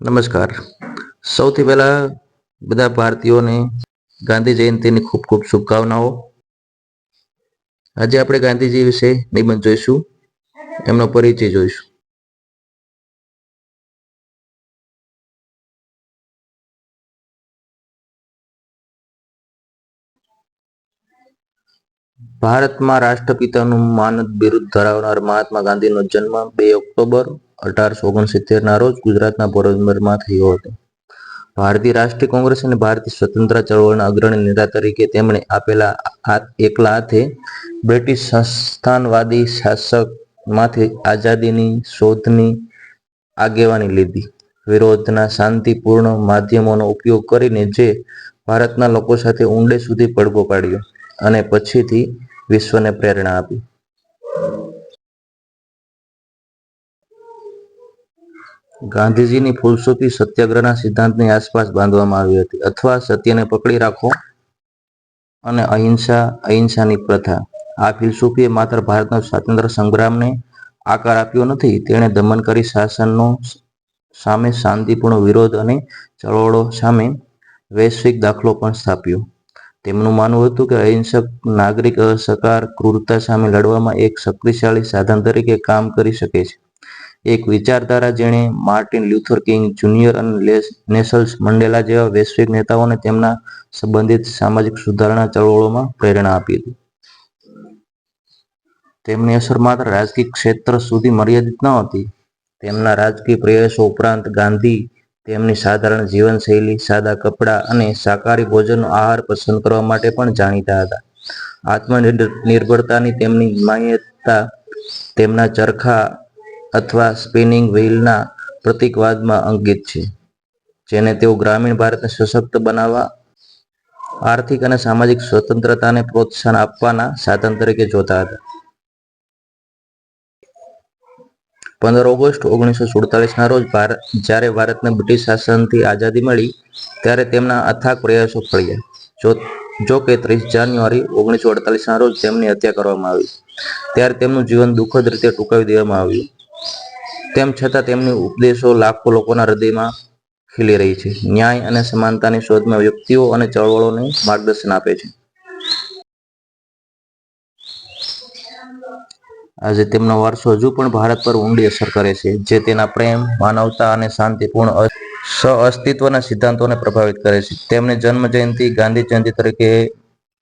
નમસ્કાર. સૌથી પહેલા બધા ભારતીયોને ગાંધી જયંતિની ખૂબ ખૂબ શુભકામનાઓ. આજે આપણે ગાંધીજી વિશે નિબંધ જોઈશું, એમનો પરિચય જોઈશું. ભારતમાં રાષ્ટ્રપિતાનું માનદ બિરુદ ધરાવનાર મહાત્મા ગાંધીનો જન્મ બે ઓક્ટોબર અઢારસો ઓગણસિત્તેર ના રોજ ગુજરાતના પોરબંદરમાં થયો હતો. ભારતીય રાષ્ટ્રીય કોંગ્રેસ અને ભારતીય સ્વતંત્ર ચળવળના અગ્રણી નેતા તરીકે તેમણે આપેલા એકલા હાથે બ્રિટિશ સંસ્થાનવાદી શાસકમાંથી આઝાદીની શોધની આગેવાની લીધી. વિરોધના શાંતિપૂર્ણ માધ્યમોનો ઉપયોગ કરીને જે ભારતના લોકો સાથે ઊંડે સુધી પડઘો પાડ્યો અને પછીથી વિશ્વને પ્રેરણા આપી. ગાંધીજીની ફિલસૂફી સત્યાગ્રહના સિદ્ધાંતની આસપાસ બાંધવામાં આવી હતી. અથવા સત્યને પકડી રાખો અને અહિંસા, અહિંસાની પ્રથા. આ ફિલસુફીએ માત્ર ભારતના સ્વાતંત્ર્ય સંગ્રામને આકાર આપ્યો નથી, તેણે દમનકારી શાસનનો સામે શાંતિપૂર્ણ વિરોધ અને ચળવળો સામે વૈશ્વિક દાખલો પણ સ્થાપ્યો. તેમનું માનવું હતું કે અહિંસક નાગરિક અસહકાર ક્રૂરતા સામે લડવામાં એક શક્તિશાળી સાધન તરીકે કામ કરી શકે છે. એક વિચારધારા જેણે માર્ટિન લ્યુથર કિંગ જુનિયર અને લેસ- મંડેલા જેવા વૈશ્વિક નેતાઓને તેમના સંબંધિત સામાજિક સુધારણા ચળવળોમાં પ્રેરણા આપી હતી. તેમની અસર માત્ર રાજકીય ક્ષેત્ર સુધી મર્યાદિત ન હતી. તેમના રાજકીય પ્રયાસો ઉપરાંત ગાંધી તેમની સાધારણ જીવનશૈલી, સાદા કપડાં અને શાકાહારી ભોજનનો આહાર પસંદ કરવા માટે પણ જાણીતા હતા. આત્મનિર્ભરતાની તેમની માન્યતા તેમના ચરખા અથવા સ્પિનિંગ વ્હીલના પ્રતિકવાદમાં અંકિત છે, જેને તેઓ ગ્રામીણ ભારતને સશક્ત બનાવવા, આર્થિક અને સામાજિક સ્વતંત્રતાને પ્રોત્સાહન આપવાના સાધન તરીકે જોતા હતા. પંદર ઓગસ્ટ ઓગણીસો સુડતાલીસના રોજ ભારત જ્યારે ભારતને બ્રિટિશ શાસનથી આઝાદી મળી, ત્યારે તેમના અથાગ પ્રયાસો ફળ્યા. જો જો કે ત્રીસ જાન્યુઆરી ઓગણીસો અડતાલીસના રોજ તેમની હત્યા કરવામાં આવી. ત્યારે તેમનું જીવન દુઃખદ રીતે ટૂંકાવી દેવામાં આવ્યું. તેમ છતાં તેમની ઉપદેશો લાખો લોકોના હૃદયમાં ખીલી રહી છે. ન્યાય અને સમાનતાની શોધમાં વ્યક્તિઓ અને ચળવળોને માર્ગદર્શન આપે છે. આજે તેમનો વારસો હજુ પણ ભારત પર ઊંડી અસર કરે છે, જે તેના પ્રેમ, માનવતા અને શાંતિપૂર્ણ અ- સહઅસ્તિત્વના સિદ્ધાંતોને પ્રભાવિત કરે છે. તેમની જન્મ જયંતિ ગાંધી જયંતિ તરીકે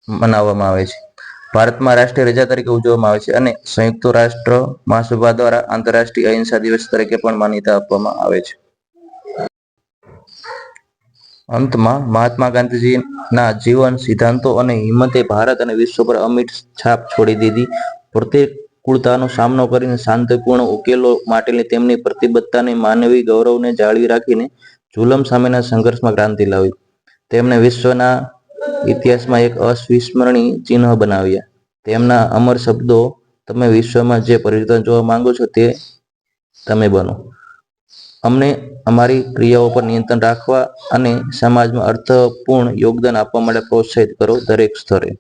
મનાવવામાં આવે છે. ભારતમાં રાષ્ટ્રીય રજા તરીકે ઉજવવામાં આવે છે અને સંયુક્ત રાષ્ટ્ર મહાસભા દ્વારા આંતરરાષ્ટ્રીય અહિંસા દિવસ તરીકે પણ માન્યતા આપવામાં આવે છે. અંતમાં મહાત્મા ગાંધીજીના જીવન સિદ્ધાંતો અને હિંમતે ભારત અને વિશ્વ પર અમિટ છાપ છોડી દીધી. પ્રતિકૂળતાનો સામનો કરીને શાંતિપૂર્ણ ઉકેલો માટેની તેમની પ્રતિબદ્ધતાને માનવી ગૌરવને જાળવી રાખીને જુલમ સામેના સંઘર્ષમાં ક્રાંતિ લાવી. તેમણે વિશ્વના ઇતિહાસમાં એક અસ્વિસ્મરણીય ચિહ્ન બનાવ્યા. તેમના અમર શબ્દો તમે વિશ્વમાં જે પરિવર્તન જોવા માંગો છો તે તમે બનો. અમને અમારી ક્રિયાઓ પર નિયંત્રણ રાખવા અને સમાજમાં અર્થપૂર્ણ યોગદાન આપવા માટે પ્રોત્સાહિત કરો દરેક સ્તરે.